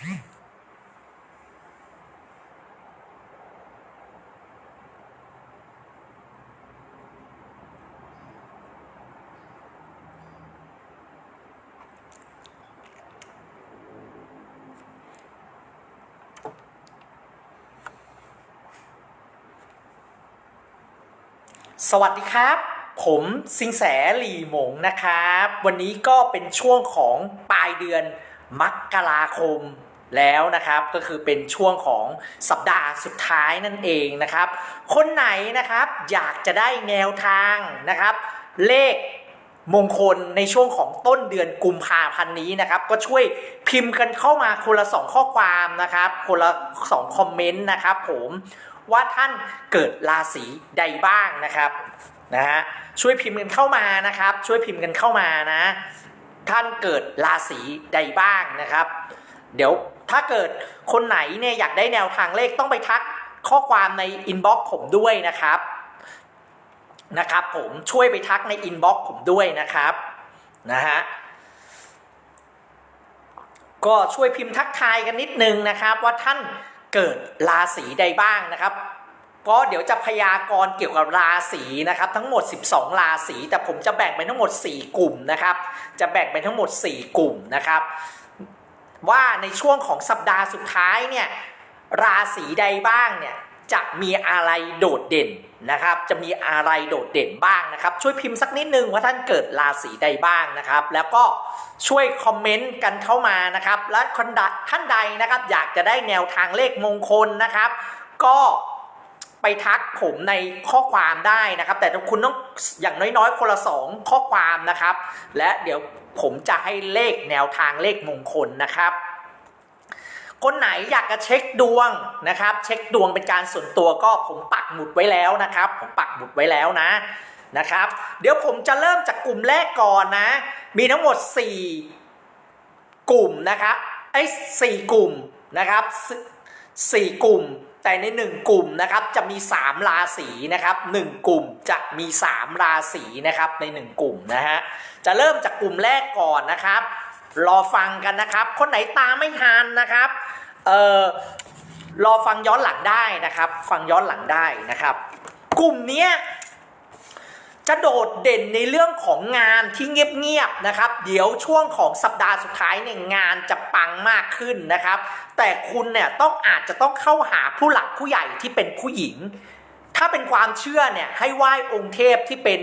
สวัสดีครับ ผมสิงแสหลี่หมงนะครับ วันนี้ก็เป็นช่วงของปลายเดือนมกราคม แล้วนะครับก็คือเป็นช่วงของสัปดาห์สุดท้ายนั่นเองนะครับ คนไหนนะครับอยากจะได้แนวทางนะครับ เลขมงคลในช่วงของต้นเดือนกุมภาพันธ์นี้นะครับ ก็ช่วยพิมพ์กันเข้ามาคนละสองข้อความนะครับ คนละสองคอมเมนต์นะครับผมว่าท่านเกิดราศีใดบ้างนะครับนะฮะช่วยพิมพ์กันเข้ามานะครับ ช่วยพิมพ์กันเข้ามานะ ท่านเกิดราศีใดบ้างนะครับ เดี๋ยวถ้าเกิดคนไหนเนี่ยอยากได้แนวทางเลขต้องไปทักข้อความในอินบ็อกซ์ผมด้วยนะครับนะครับ ผมช่วยไปทักในอินบ็อกซ์ผมด้วยนะครับนะฮะก็ช่วยพิมพ์ทักทายกันนิดนึงนะครับ ว่าท่านเกิดราศีใดบ้างนะครับก็เดี๋ยวจะพยากรณ์เกี่ยวกับราศีนะครับ ทั้งหมด 12 ราศีแต่ผมจะแบ่งเป็นทั้งหมด 4 กลุ่มนะครับ จะแบ่งเป็นทั้งหมด 4 กลุ่มนะครับ ว่าในช่วงของสัปดาห์สุดท้ายเนี่ยราศีใดบ้างเนี่ยจะมีอะไรโดดเด่นนะครับ จะมีอะไรโดดเด่นบ้างนะครับ ช่วยพิมพ์สักนิดนึงว่าท่านเกิดราศีใดบ้างนะครับ แล้วก็ช่วยคอมเมนต์กันเข้ามานะครับ และคนท่านใดนะครับ อยากจะได้แนวทางเลขมงคลนะครับ ก็ ไปทักผมในข้อความได้นะครับ แต่คุณต้องอย่างน้อยๆ คนละสองข้อความนะครับ และเดี๋ยวผมจะให้เลขแนวทางเลขมงคลนะครับ คนไหนอยากจะเช็คดวงนะครับ เช็คดวงเป็นการส่วนตัวก็ผมปักหมุดไว้แล้วนะครับ ผมปักหมุดไว้แล้วนะนะครับ เดี๋ยวผมจะเริ่มจากกลุ่มแรกก่อนนะ มีทั้งหมด 4 กลุ่มนะครับไอ้สี่กลุ่มนะครับสสี่กลุ่ม แต่ใน 1 กลุ่มนะครับจะมี 3 ราศีนะครับ 1 กลุ่มจะมี 3 ราศีนะครับใน 1 กลุ่มนะฮะจะเริ่มจากกลุ่มแรกก่อนนะครับ รอฟังกันนะครับ คนไหนตามไม่ทันนะครับเอ่อรอฟังย้อนหลังได้นะครับ ฟังย้อนหลังได้นะครับ กลุ่มเนี้ย จะโดดเด่นในเรื่องของงานที่เงียบๆนะครับ เดี๋ยวช่วงของสัปดาห์สุดท้ายเนี่ยงานจะปังมากขึ้นนะครับ แต่คุณเนี่ยต้องอาจจะต้องเข้าหาผู้หลักผู้ใหญ่ที่เป็นผู้หญิง ถ้าเป็นความเชื่อเนี่ยให้ไหว้องค์เทพที่เป็น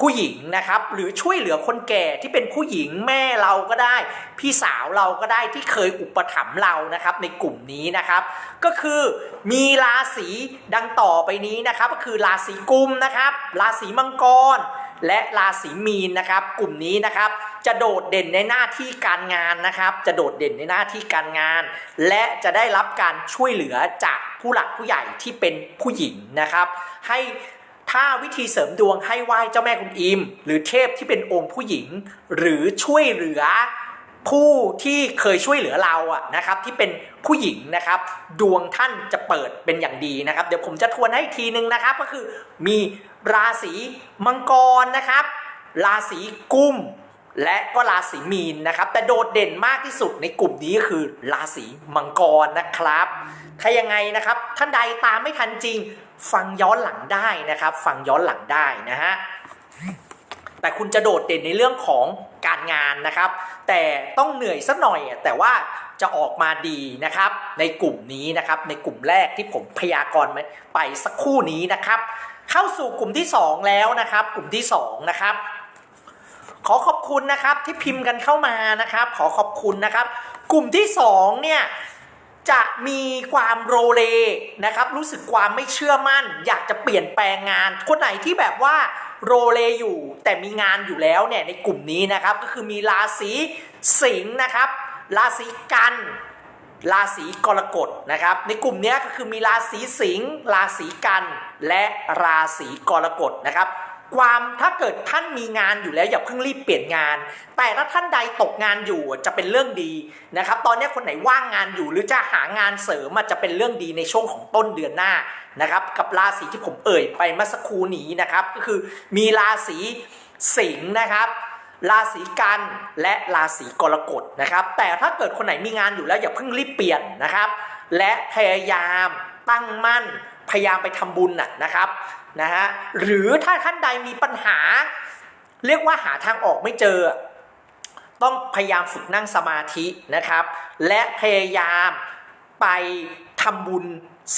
ผู้หญิงนะครับ หรือช่วยเหลือคนแก่ที่เป็นผู้หญิงแม่เราก็ได้ พี่สาวเราก็ได้ที่เคยอุปถัมภ์เรานะครับในกลุ่มนี้นะครับ ก็คือมีราศีดังต่อไปนี้นะครับ ก็คือราศีกุมนะครับราศีมังกร และราศีมีนนะครับ กลุ่มนี้นะครับจะโดดเด่นในหน้าที่การงานนะครับ จะโดดเด่นในหน้าที่การงาน และจะได้รับการช่วยเหลือจากผู้หลักผู้ใหญ่ที่เป็นผู้หญิงนะครับ ให้ ถ้าวิธีเสริมดวงให้ไหว้เจ้าแม่คุณอิม หรือเทพที่เป็นองค์ผู้หญิง หรือช่วยเหลือผู้ที่เคยช่วยเหลือเราอะนะครับที่เป็นผู้หญิงนะครับ ดวงท่านจะเปิดเป็นอย่างดีนะครับ เดี๋ยวผมจะทวนให้อีกทีนึงนะครับ ก็คือมีราศีมังกรนะครับ ราศีกุม และก็ราศีมีนนะครับ แต่โดดเด่นมากที่สุดในกลุ่มนี้ก็คือราศีมังกรนะครับ ถ้ายังไงนะครับ ท่านใดตามไม่ทันจริง ฟังย้อนหลังได้นะครับ ฟังย้อนหลังได้นะฮะแต่คุณจะโดดเด่นในเรื่องของการงานนะครับ แต่ต้องเหนื่อยสักหน่อยแต่ว่าจะออกมาดีนะครับ ในกลุ่มนี้นะครับ ในกลุ่มแรกที่ผมพยากรณ์ไปสักครู่นี้นะครับ เข้าสู่กลุ่มที่สองแล้วนะครับ กลุ่มที่สองนะครับ ขอขอบคุณนะครับที่พิมพ์กันเข้ามานะครับ ขอขอบคุณนะครับ กลุ่มที่สองเนี่ยจะมีความโรเลนะครับ รู้สึกความไม่เชื่อมั่น อยากจะเปลี่ยนแปลงงาน คนไหนที่แบบว่าโรเลอยู่ แต่มีงานอยู่แล้วเนี่ยในกลุ่มนี้นะครับ ก็คือมีราศีสิงห์นะครับ ราศีกันราศีกรกฎนะครับ ในกลุ่มนี้ก็คือมีราศีสิงห์ราศีกัน และราศีกรกฎนะครับ ความถ้าเกิดท่านมีงานอยู่แล้วอย่าเพิ่งรีบเปลี่ยนงาน แต่ถ้าท่านใดตกงานอยู่จะเป็นเรื่องดีนะครับ ตอนนี้คนไหนว่างงานอยู่หรือจะหางานเสริมอาจจะเป็นเรื่องดีในช่วงของต้นเดือนหน้านะครับ กับราศีที่ผมเอ่ยไปเมื่อสักครู่นี้นะครับ ก็คือมีราศีสิงห์นะครับราศีกันและราศีกรกฎนะครับ แต่ถ้าเกิดคนไหนมีงานอยู่แล้วอย่าเพิ่งรีบเปลี่ยนนะครับ และพยายามตั้งมั่นพยายามไปทำบุญน่ะนะครับ นะฮะหรือถ้าท่านใดมีปัญหา เรียกว่าหาทางออกไม่เจอ ต้องพยายามฝึกนั่งสมาธินะครับ และพยายามไปทำบุญ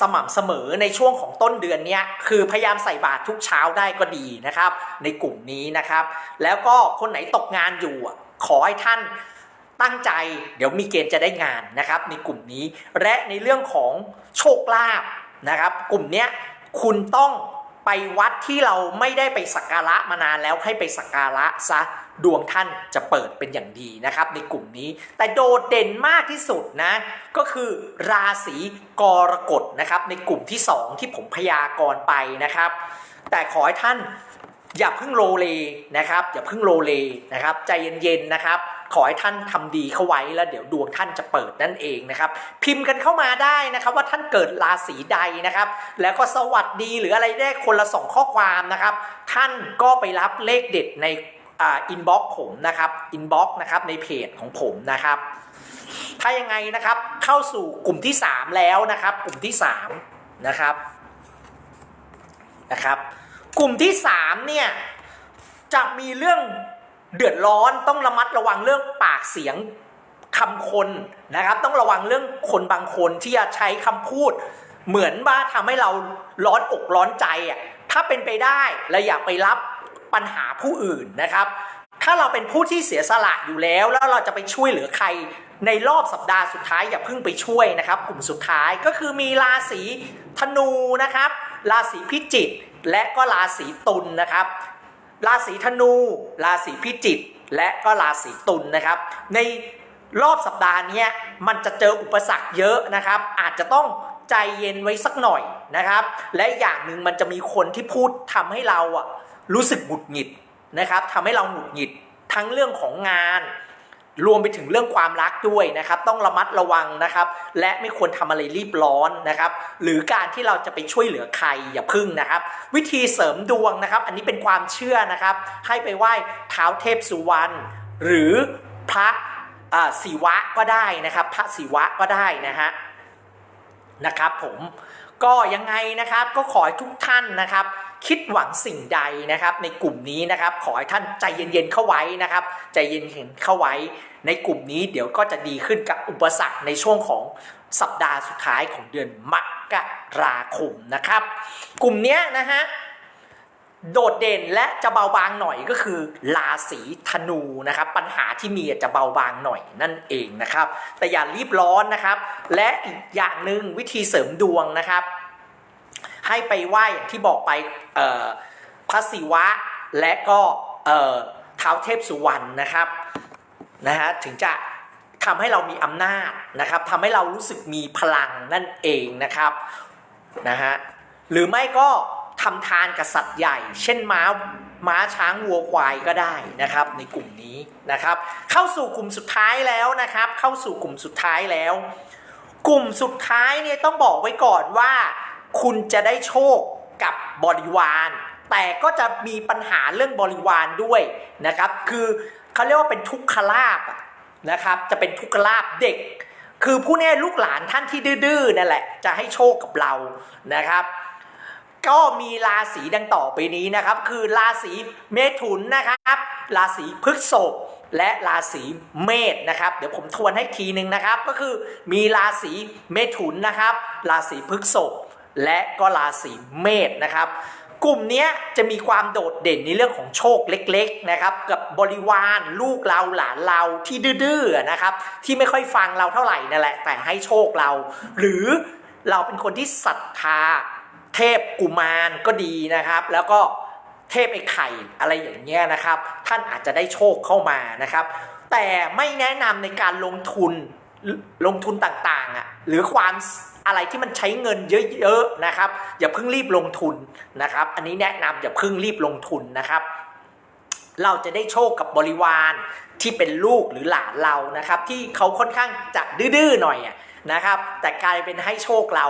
สม่ำเสมอในช่วงของต้นเดือนเนี้ยคือพยายามใส่บาตรทุกเช้าได้ก็ดีนะครับ ในกลุ่มนี้นะครับ แล้วก็คนไหนตกงานอยู่ขอให้ท่านตั้งใจ เดี๋ยวมีเกณฑ์จะได้งานนะครับ ในกลุ่มนี้และในเรื่องของโชคลาภนะครับ กลุ่มนี้คุณต้อง ไปวัดที่เราไม่ได้ไปสักการะมานานแล้วให้ไปสักการะซะดวงท่านจะเปิดเป็นอย่างดีนะครับ ในกลุ่มนี้ แต่โดดเด่นมากที่สุดนะ ก็คือราศีกรกฎนะครับ ในกลุ่มที่ 2 ที่ผมพยากรณ์ไปนะครับ แต่ขอให้ท่านอย่าเพิ่งโลเลนะครับ อย่าเพิ่งโลเลนะครับ ใจเย็นๆนะครับ ขอให้ท่านทำดีเข้าไว้แล้วเดี๋ยวดวงท่านจะเปิดนั่นเองนะครับ พิมพ์กันเข้ามาได้นะครับว่าท่านเกิดราศีใดนะครับ แล้วก็สวัสดีหรืออะไรได้คนละสองข้อความนะครับ ท่านก็ไปรับเลขเด็ดในอินบ็อกผมนะครับอินบ็อกนะครับในเพจของผมนะครับ ถ้ายังไงนะครับเข้าสู่กลุ่มที่ 3 แล้วนะครับ กลุ่มที่3นะครับนะครับ กลุ่มที่3เนี่ยจะมีเรื่อง เดือดร้อนต้องระมัดระวังเรื่องปากเสียงคำคนนะครับ ต้องระวังเรื่องคนบางคนที่จะใช้คำพูด เหมือนว่าทำให้เราร้อนอกร้อนใจอะถ้าเป็นไปได้เราอย่าไปรับปัญหาผู้อื่นนะครับ ถ้าเราเป็นผู้ที่เสียสละอยู่แล้ว แล้วเราจะไปช่วยเหลือใครในรอบสัปดาห์สุดท้ายอย่าเพิ่งไปช่วยนะครับ กลุ่มสุดท้ายก็คือมีราศีธนูนะครับ ราศีพิจิกและก็ราศีตุลนะครับ ราศีธนู ราศีพิจิกและก็ราศีตุลนะครับ ในรอบสัปดาห์นี้มันจะเจออุปสรรคเยอะนะครับ อาจจะต้องใจเย็นไว้สักหน่อยนะครับ และอย่างหนึ่งมันจะมีคนที่พูดทำให้เราอะรู้สึกหงุดหงิดนะครับทำให้เราหงุดหงิดทั้งเรื่องของงาน รวมไปถึงเรื่องความรักด้วยนะครับ ต้องระมัดระวังนะครับ และไม่ควรทำอะไรรีบร้อนนะครับ หรือการที่เราจะไปช่วยเหลือใครอย่าพึ่งนะครับ วิธีเสริมดวงนะครับ อันนี้เป็นความเชื่อนะครับ ให้ไปไหว้เท้าเทพสุวรรณหรือพระศิวะก็ได้นะครับ พระศิวะก็ได้นะฮะนะครับผม ก็ยังไงนะครับก็ขอให้ทุกท่านนะครับ คิดหวังสิ่งใดนะครับ ในกลุ่มนี้นะครับ ขอให้ท่านใจเย็นๆเข้าไว้นะครับ ใจเย็นๆเข้าไว้ ในกลุ่มนี้เดี๋ยวก็จะดีขึ้นกับอุปสรรคในช่วงของสัปดาห์สุดท้ายของเดือนมกราคมนะครับ กลุ่มนี้นะฮะ โดดเด่นและจะเบาบางหน่อยก็คือราศีธนูนะครับ ปัญหาที่มีจะเบาบางหน่อยนั่นเองนะครับ แต่อย่ารีบร้อนนะครับ และอีกอย่างหนึ่งวิธีเสริมดวงนะครับ ให้ไปไหว้อย่างที่บอกไปพระศิวะและก็เท้าเทพสุวรรณนะครับนะฮะถึงจะทำให้เรามีอำนาจนะครับทำให้เรารู้สึกมีพลังนั่นเองนะครับนะฮะหรือไม่ก็ ทำทานกับสัตว์ใหญ่ เช่นม้าม้าช้างวัวควายก็ได้นะครับ ในกลุ่มนี้นะครับ เข้าสู่กลุ่มสุดท้ายแล้วนะครับ เข้าสู่กลุ่มสุดท้ายแล้ว กลุ่มสุดท้ายเนี่ยต้องบอกไว้ก่อนว่า คุณจะได้โชคกับบริวาร แต่ก็จะมีปัญหาเรื่องบริวารด้วยนะครับ คือเขาเรียกว่าเป็นทุกขลาบนะครับ จะเป็นทุกขลาบเด็ก คือผู้แน่ลูกหลานท่านที่ดื้อๆนั่นแหละ จะให้โชคกับเรานะครับ ก็มีราศีดังต่อไปนี้นะครับ คือราศีเมถุนนะครับ ราศีพฤษภและราศีเมษนะครับ เดี๋ยวผมทวนให้ทีหนึ่งนะครับ ก็คือมีราศีเมถุนนะครับ ราศีพฤษภและก็ราศีเมษนะครับ กลุ่มนี้จะมีความโดดเด่นในเรื่องของโชคเล็กๆนะครับกับบริวารลูกเราหลานเราที่ดื้อๆนะครับ ที่ไม่ค่อยฟังเราเท่าไหร่นั่นแหละแต่ให้โชคเรา หรือเราเป็นคนที่ศรัทธา เทพกุมารก็ดีนะครับ แล้วก็เทพไอ้ไข่อะไรอย่างเงี้ยนะครับ ท่านอาจจะได้โชคเข้ามานะครับ แต่ไม่แนะนำในการลงทุนลงทุนต่างๆอะหรือความอะไรที่มันใช้เงินเยอะๆนะครับ อย่าเพิ่งรีบลงทุนนะครับ อันนี้แนะนำอย่าเพิ่งรีบลงทุนนะครับ เราจะได้โชคกับบริวารที่เป็นลูกหรือหลานเรานะครับ ที่เขาค่อนข้างจะดื้อๆหน่อยอะ นะครับ แต่กลายเป็นให้โชคเรา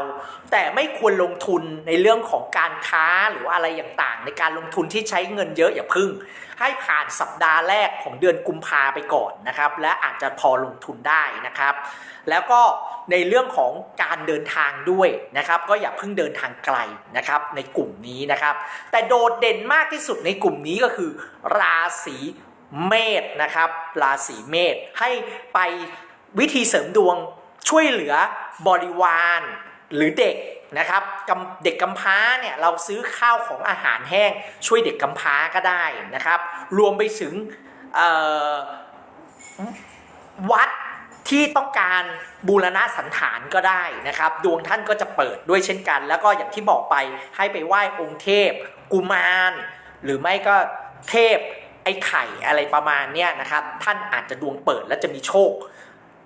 แต่ไม่ควรลงทุนในเรื่องของการค้าหรือว่าอะไรต่างๆในการลงทุนที่ใช้เงินเยอะอย่าพึ่ง ให้ผ่านสัปดาห์แรกของเดือนกุมภาไปก่อนนะครับ และอาจจะพอลงทุนได้นะครับ แล้วก็ในเรื่องของการเดินทางด้วยนะครับ ก็อย่าเพิ่งเดินทางไกลนะครับ ในกลุ่มนี้นะครับ แต่โดดเด่นมากที่สุดในกลุ่มนี้ก็คือ ราศีเมษนะครับ ราศีเมษให้ไปวิธีเสริมดวง ช่วยเหลือบริวารหรือเด็กนะครับเด็กกำพร้าเนี่ยเราซื้อข้าวของอาหารแห้ง ช่วยเด็กกำพร้าก็ได้นะครับ รวมไปถึงวัดที่ต้องการบูรณะสันฐานก็ได้นะครับ ดวงท่านก็จะเปิดด้วยเช่นกัน แล้วก็อย่างที่บอกไปให้ไปไหว้องค์เทพ กุมาร หรือไม่ก็เทพไอ้ไข่อะไรประมาณเนี้ยนะครับ ท่านอาจจะดวงเปิดและจะมีโชค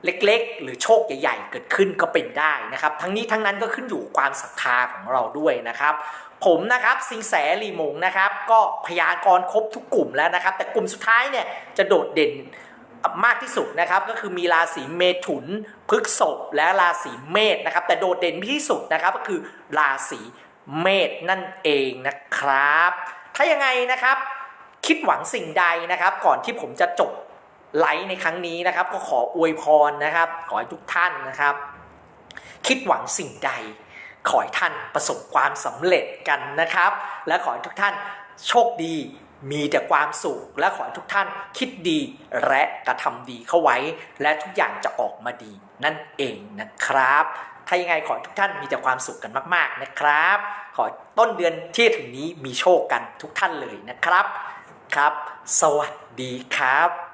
เล็กๆ หรือโชคใหญ่ ๆ เกิดขึ้นก็เป็นได้นะครับ ทั้งนี้ทั้งนั้นก็ขึ้นอยู่ความศรัทธาของเราด้วยนะครับ ผมนะครับสิงแสลีหมงนะครับ ก็พยากรณ์ครบทุกกลุ่มแล้วนะครับ แต่กลุ่มสุดท้ายเนี่ยจะโดดเด่นมากที่สุดนะครับก็คือมีราศีเมถุนพฤกษภและราศีเมษนะครับ แต่โดดเด่นที่สุดนะครับก็คือราศีเมษนั่นเองนะครับ ถ้ายังไงนะครับ คิดหวังสิ่งใดนะครับ ก่อนที่ผมจะจบ ไลฟ์ในครั้งนี้นะครับ ก็ขออวยพรนะครับ ขอให้ทุกท่านนะครับ คิดหวังสิ่งใด ขอให้ท่านประสบความสำเร็จกันนะครับ และขอให้ทุกท่านโชคดีมีแต่ความสุขและขอให้ทุกท่านคิดดีและกระทำดีเข้าไว้ และทุกอย่างจะออกมาดี นั่นเองนะครับ ถ้ายังไงขอให้ทุกท่านมีแต่ความสุขกันมาก ๆนะครับ ขอต้นเดือนที่ถึงนี้มีโชคกันทุกท่านเลยนะครับครับ สวัสดีครับ